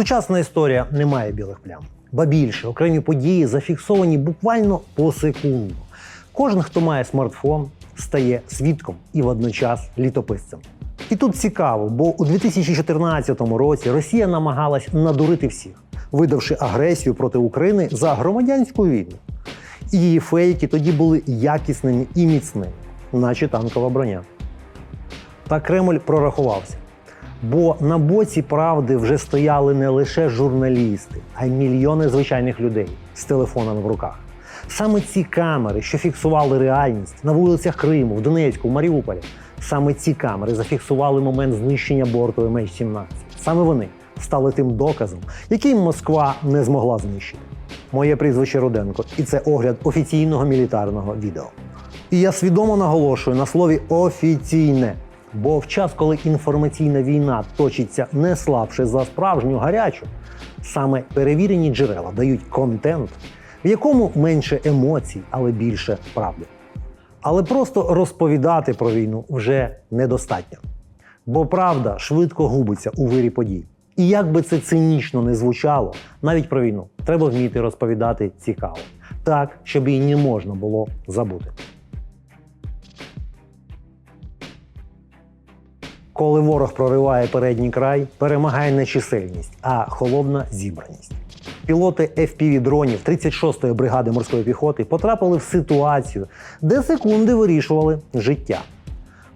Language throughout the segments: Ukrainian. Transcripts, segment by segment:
Сучасна історія не має білих плям. Ба більше окремі події зафіксовані буквально по секунду. Кожен, хто має смартфон, стає свідком і водночас літописцем. І тут цікаво, бо у 2014 році Росія намагалась надурити всіх, видавши агресію проти України за громадянську війну. І її фейки тоді були якісними і міцними, наче танкова броня. Та Кремль прорахувався. Бо на боці правди вже стояли не лише журналісти, а й мільйони звичайних людей з телефонами в руках. Саме ці камери, що фіксували реальність на вулицях Криму, в Донецьку, в Маріуполі, саме ці камери зафіксували момент знищення борту MH17. Саме вони стали тим доказом, який Москва не змогла знищити. Моє прізвище Руденко, і це огляд офіційного мілітарного відео. І я свідомо наголошую на слові офіційне. Бо в час, коли інформаційна війна точиться не слабше за справжню гарячу, саме перевірені джерела дають контент, в якому менше емоцій, але більше правди. Але просто розповідати про війну вже недостатньо. Бо правда швидко губиться у вирі подій. І як би це цинічно не звучало, навіть про війну треба вміти розповідати цікаво, так, щоб її не можна було забути. Коли ворог прориває передній край, перемагає не чисельність, а холодна зібраність. Пілоти fpv дронів 36-ї бригади морської піхоти потрапили в ситуацію, де секунди вирішували життя.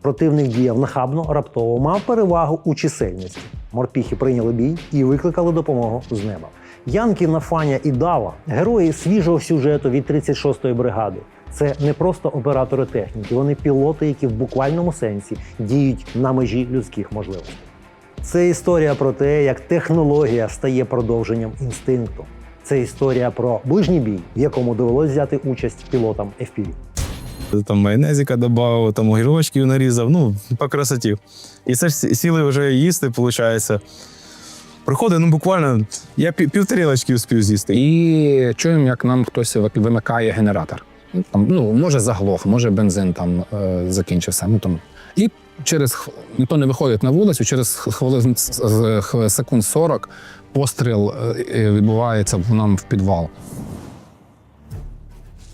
Противник діяв нахабно, раптово мав перевагу у чисельності. Морпіхи прийняли бій і викликали допомогу з неба. Янки, Нафаня і Дава герої свіжого сюжету від 36-ї бригади. Це не просто оператори техніки, вони пілоти, які в буквальному сенсі діють на межі людських можливостей. Це історія про те, як технологія стає продовженням інстинкту. Це історія про ближній бій, в якому довелось взяти участь пілотам FPV. Там майонезика додав, там огірочків нарізав, ну, по красоті. І це ж сіли вже їсти, виходить. Приходить, ну буквально, я пів, півтарілочки успів з'їсти. І чуємо, як нам хтось вимикає генератор. Там, ну, може, заглох, може, бензин там е, закінчився. Ну, там. І через ніхто не виходить на вулицю, через хвилин секунд 40 постріл е, е, відбувається нам в підвал.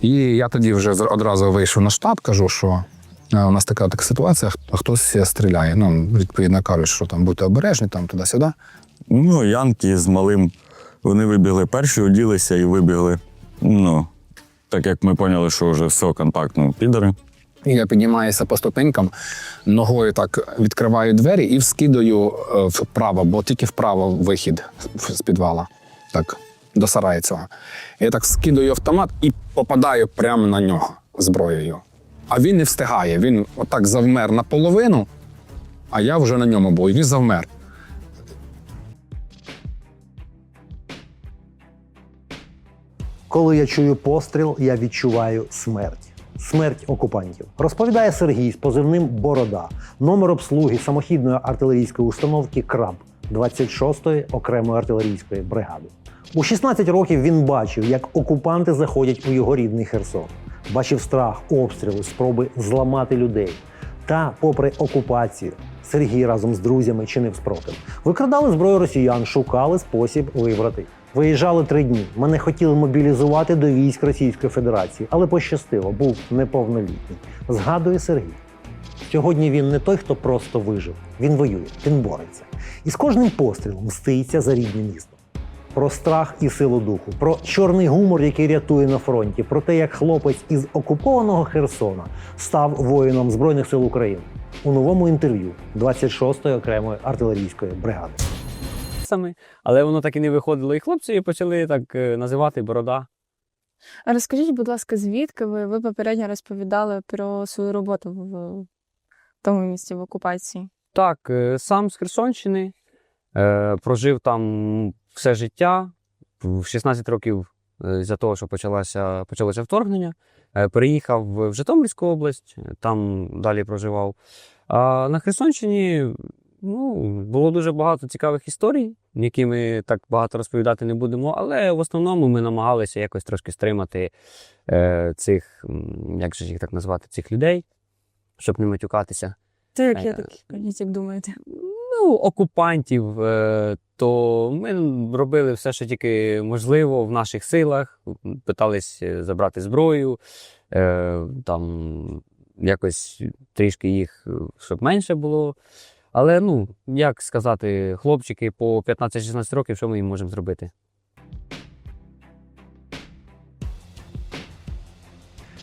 І я тоді вже одразу вийшов на штаб, кажу, що е, у нас така така ситуація, хтось стріляє. Ну, відповідно кажуть, що там будьте обережні, там туди-сюди. Ну, Янки з малим. Вони вибігли перші, оділися і вибігли. Ну, так як ми поняли, що вже все компактно, підери. І Я піднімаюся по ступенькам, ногою так відкриваю двері і вскидаю е, вправо, бо тільки вправо вихід з підвала. Так, до сараю цього. Я так скидаю автомат і попадаю прямо на нього зброєю. А він не встигає. Він отак завмер наполовину, а я вже на ньому був. І він завмер. Коли я чую постріл, я відчуваю смерть. Смерть окупантів. Розповідає Сергій з позивним Борода, номер обслуги самохідної артилерійської установки КРАБ 26-ї окремої артилерійської бригади. У 16 років він бачив, як окупанти заходять у його рідний Херсон. Бачив страх, обстріли, спроби зламати людей. Та, попри окупацію, Сергій разом з друзями чинив спротив. Викрадали зброю росіян, шукали спосіб вибрати. Виїжджали три дні. Мене хотіли мобілізувати до військ Російської Федерації, але пощастило, був неповнолітній. Згадує Сергій. Сьогодні він не той, хто просто вижив. Він воює, він бореться. І з кожним пострілом мститься за рідне місто. Про страх і силу духу, про чорний гумор, який рятує на фронті, про те, як хлопець із окупованого Херсона став воїном Збройних сил України у новому інтерв'ю 26-ї окремої артилерійської бригади. Саме, але воно так і не виходило. І хлопці почали так е, називати борода. А Розкажіть, будь ласка, звідки ви? Ви попередньо розповідали про свою роботу в тому місці в окупації. Так, е, сам з Херсонщини е, прожив там все життя. В 16 років е, з-за того, що почалося, почалося вторгнення, е, переїхав в Житомирську область, там далі проживав. А на Херсонщині ну, було дуже багато цікавих історій, які ми так багато розповідати не будемо, але в основному ми намагалися якось трошки стримати е, цих, як же їх так назвати, цих людей, щоб не матюкатися. Це як Е, я так, як думаєте? ну, окупантів, е, то ми робили все, що тільки можливо в наших силах. Питались е, забрати зброю, е, там якось трішки їх, е, щоб менше було. Але ну, як сказати, хлопчики по 15-16 років, що ми їм можемо зробити?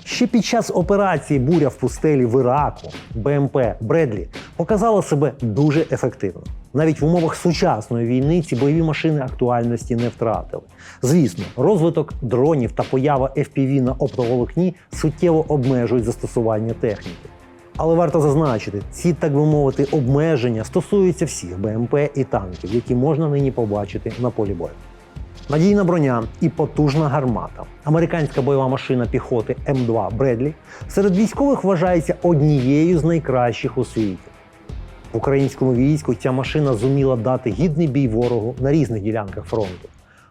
Ще під час операції Буря в пустелі в Іраку БМП Бредлі показала себе дуже ефективно. Навіть в умовах сучасної війни ці бойові машини актуальності не втратили. Звісно, розвиток дронів та поява FPV на оптоволокні суттєво обмежують застосування техніки. Але варто зазначити, ці, так би мовити, обмеження стосуються всіх БМП і танків, які можна нині побачити на полі бою. Надійна броня і потужна гармата. Американська бойова машина піхоти М2 Бредлі серед військових вважається однією з найкращих у світі. В українському війську ця машина зуміла дати гідний бій ворогу на різних ділянках фронту.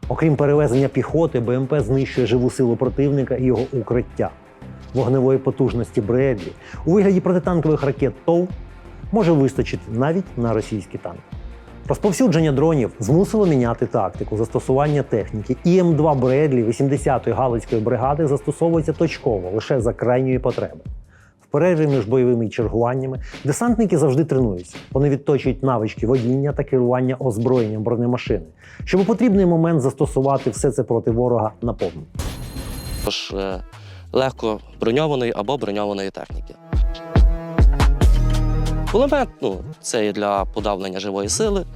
Окрім перевезення піхоти, БМП знищує живу силу противника і його укриття. Вогневої потужності Бредлі у вигляді протитанкових ракет ТОВ може вистачити навіть на російські танки. Розповсюдження дронів змусило міняти тактику застосування техніки. І М2 Бредлі 80-ї Галицької бригади застосовується точково лише за крайньої потреби. В перерві між бойовими чергуваннями десантники завжди тренуються. Вони відточують навички водіння та керування озброєнням бронемашини, щоб у потрібний момент застосувати все це проти ворога наповну. Тож е, легко броньованої або броньованої техніки. Кулемет ну, це є для подавлення живої сили.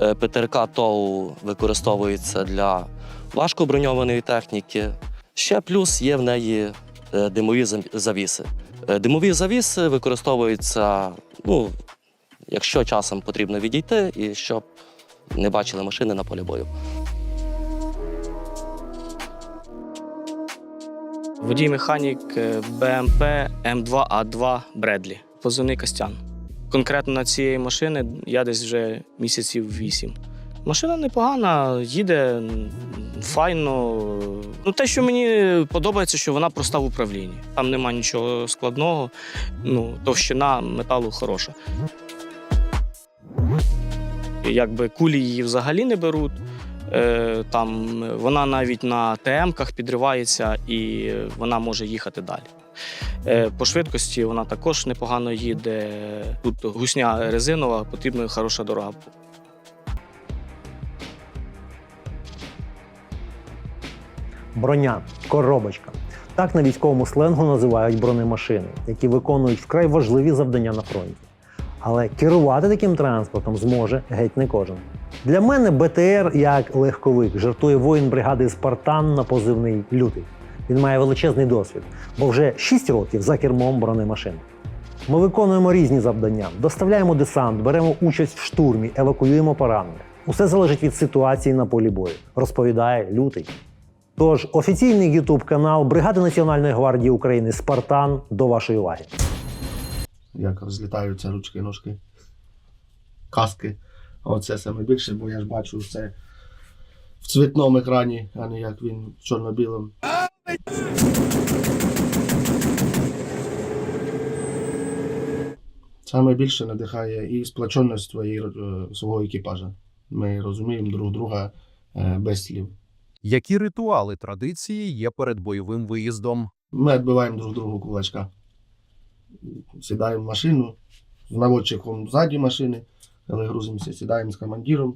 Е, ПТРК ТОУ використовується для важкоброньованої техніки. Ще плюс є в неї е, димові завіси. Е, Димові завіси використовуються, ну, якщо часом потрібно відійти, і щоб не бачили машини на полі бою. Водій механік е, БМП М2А2 Бредлі. Позивний Костян. Конкретно на цієї машини я десь вже місяців вісім. Машина непогана, їде файно. Ну, те, що мені подобається, що вона проста в управлінні. Там нема нічого складного, ну, товщина металу хороша. Якби кулі її взагалі не беруть. Е, Там вона навіть на ТМ-ках підривається і вона може їхати далі. Е, По швидкості вона також непогано їде. Тут гусня резинова, потрібна хороша дорога. Броня коробочка. Так на військовому сленгу називають бронемашини, які виконують вкрай важливі завдання на фронті. Але керувати таким транспортом зможе геть не кожен. Для мене БТР як легковик жартує воїн бригади Спартан на позивний лютий. Він має величезний досвід, бо вже 6 років за кермом бронемашин. Ми виконуємо різні завдання, доставляємо десант, беремо участь в штурмі, евакуюємо поранених. Усе залежить від ситуації на полі бою, розповідає лютий. Тож офіційний YouTube канал Бригади Національної гвардії України Спартан до вашої уваги. як розлітаються ручки, ножки, каски. Оце саме більше, бо я ж бачу все в цвітному екрані, а не як він в чорно-білому. Саме більше надихає і сплоченість е, свого екіпажа. Ми розуміємо друг друга е, без слів. Які ритуали традиції є перед бойовим виїздом? Ми відбиваємо друг другу кулачка. Сідаємо в машину з наводчиком ззаді машини, коли грузимося, сідаємо з командиром.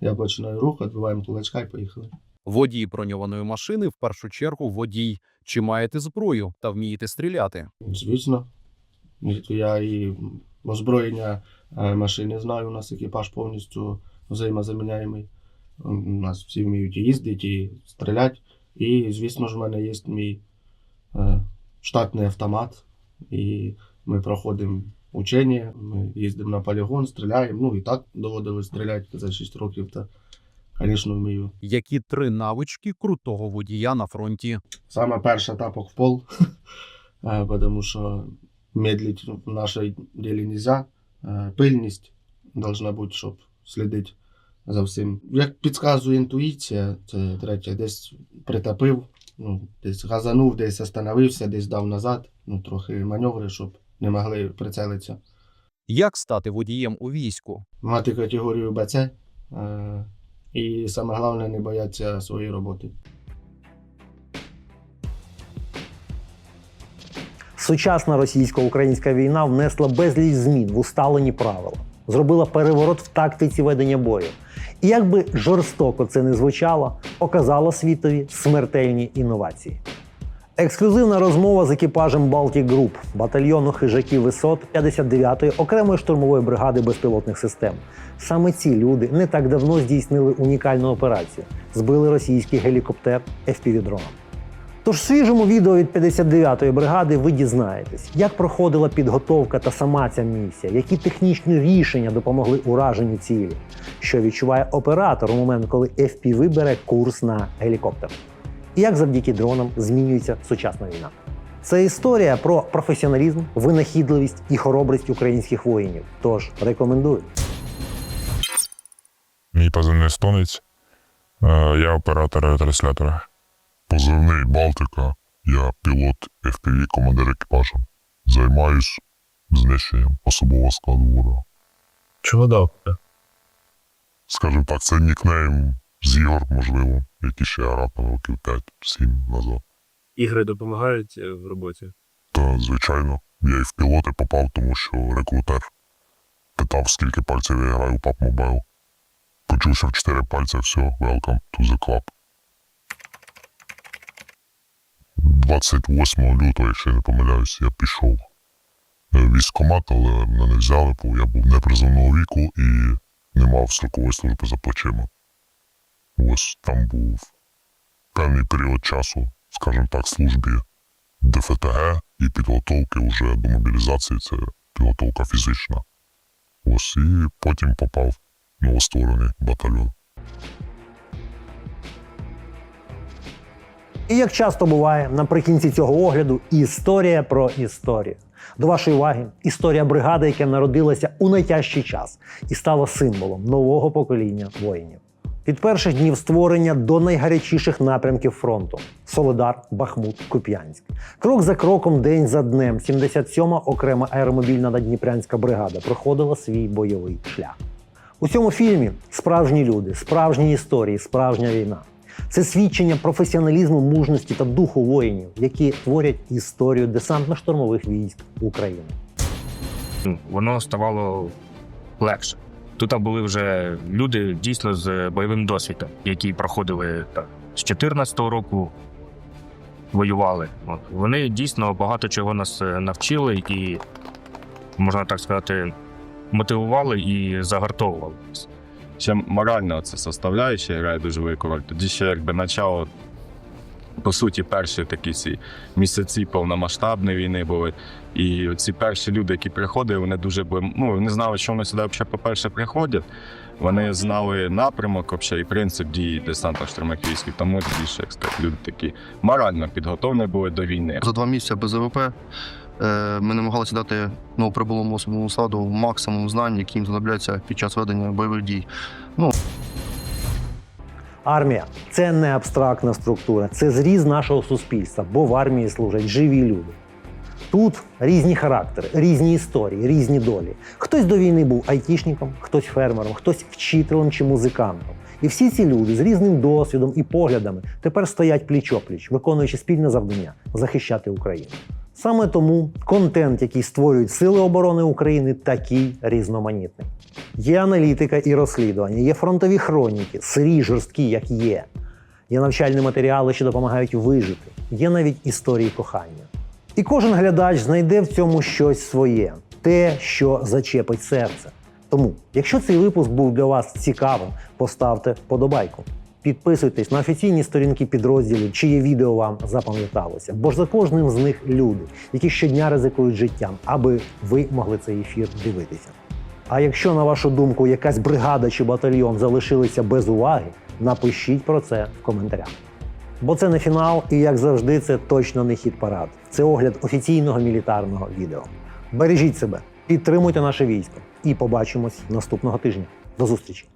Я починаю рух, відбиваємо кулачка і поїхали. Водій броньованої машини в першу чергу водій. Чи маєте зброю та вмієте стріляти? Звісно, я і озброєння е, машини знаю, у нас екіпаж повністю взаємозаміняємий. У нас всі вміють і їздити, і стріляти. І, звісно ж, в мене є мій е, штатний автомат. І ми проходимо учення, ми їздимо на полігон, стріляємо. Ну і так доводилось стріляти за 6 років. Та, звісно, вмію. Які три навички крутого водія на фронті? Саме перша тапок в пол, е, тому що медлить в нашій ділі нельзя. Е, Пильність должна бути, щоб слідити за всім. Як підказує інтуїція, це третє, десь притопив, ну, десь газанув, десь остановився, десь дав назад, ну, трохи маневри, щоб не могли прицелитися. Як стати водієм у війську? Мати категорію БЦ. Е, і саме головне не боятися своєї роботи. Сучасна російсько-українська війна внесла безліч змін в усталені правила, зробила переворот в тактиці ведення бою. І як би жорстоко це не звучало, показала світові смертельні інновації. Ексклюзивна розмова з екіпажем Baltic Group, батальйону хижаків висот 59-ї окремої штурмової бригади безпілотних систем. Саме ці люди не так давно здійснили унікальну операцію, збили російський гелікоптер FPV-дроном. Тож в свіжому відео від 59-ї бригади ви дізнаєтесь, як проходила підготовка та сама ця місія, які технічні рішення допомогли ураженню цілі, що відчуває оператор у момент, коли FPV бере курс на гелікоптер, і як завдяки дронам змінюється сучасна війна. Це історія про професіоналізм, винахідливість і хоробрість українських воїнів. Тож рекомендую. Мій позивний естонець. Е, Я оператор ретранслятора. Позивний Балтика. Я пілот FPV, командир екіпажу. Займаюсь знищенням особового складу ворога. Чого дав? Скажімо так, це нікнейм з ігор, можливо, які ще я грав років 5-7 назад. Ігри допомагають е, в роботі. Та, звичайно, я і в пілоти попав, тому що рекрутер питав, скільки пальців я граю у PUBG Mobile. Почув, що в 4 пальця, все, welcome to the club. 28 лютого, якщо я не помиляюсь, я пішов в військкомат, але мене не взяли, бо я був непризовного віку і не мав строкової служби за плечима. Ось там був певний період часу, скажімо так, службі ДФТГ і підготовки вже до мобілізації, це підготовка фізична. Ось і потім попав в новостворений батальйон. І як часто буває, наприкінці цього огляду історія про історію. До вашої уваги історія бригади, яка народилася у найтяжчий час і стала символом нового покоління воїнів. Від перших днів створення до найгарячіших напрямків фронту: Солидар, Бахмут, Куп'янськ. Крок за кроком, день за днем, 77-ма окрема аеромобільна наддніпрянська бригада проходила свій бойовий шлях. У цьому фільмі справжні люди, справжні історії, справжня війна. Це свідчення професіоналізму, мужності та духу воїнів, які творять історію десантно-штурмових військ України. Ну, Воно ставало легше. Тут були вже люди дійсно з бойовим досвідом, які проходили так, з 2014 року, воювали. От. Вони дійсно багато чого нас е, навчили і, можна так сказати, мотивували і загартовували. нас. Ще моральна це составляюча грає дуже велику роль. Тоді ще якби начало, по суті, перші такі ці місяці повномасштабної війни були. І ці перші люди, які приходили, вони дуже були, ну, вони знали, що вони сюди взагалі, по-перше, приходять. Вони знали напрямок взагалі, і принцип дії десантно штурмових військ. Тому більше, як сказати, люди такі морально підготовлені були до війни. За два місяці без АВП е, ми намагалися дати новоприбулому особовому складу максимум знань, які їм знадобляться під час ведення бойових дій. Армія це не абстрактна структура, це зріз нашого суспільства, бо в армії служать живі люди. Тут різні характери, різні історії, різні долі. Хтось до війни був айтішником, хтось фермером, хтось вчителем чи музикантом. І всі ці люди з різним досвідом і поглядами тепер стоять пліч-опліч, виконуючи спільне завдання захищати Україну. Саме тому контент, який створюють Сили оборони України, такий різноманітний. Є аналітика і розслідування, є фронтові хроніки, сирі, жорсткі, як є. Є навчальні матеріали, що допомагають вижити. Є навіть історії кохання. І кожен глядач знайде в цьому щось своє, те, що зачепить серце. Тому, якщо цей випуск був для вас цікавим, поставте вподобайку. Підписуйтесь на офіційні сторінки підрозділів, чиє відео вам запам'яталося. Бо ж за кожним з них люди, які щодня ризикують життям, аби ви могли цей ефір дивитися. А якщо, на вашу думку, якась бригада чи батальйон залишилися без уваги, напишіть про це в коментарях. Бо це не фінал, і як завжди, це точно не хід парад. Це огляд офіційного мілітарного відео. Бережіть себе, підтримуйте наше військо і побачимось наступного тижня. До зустрічі!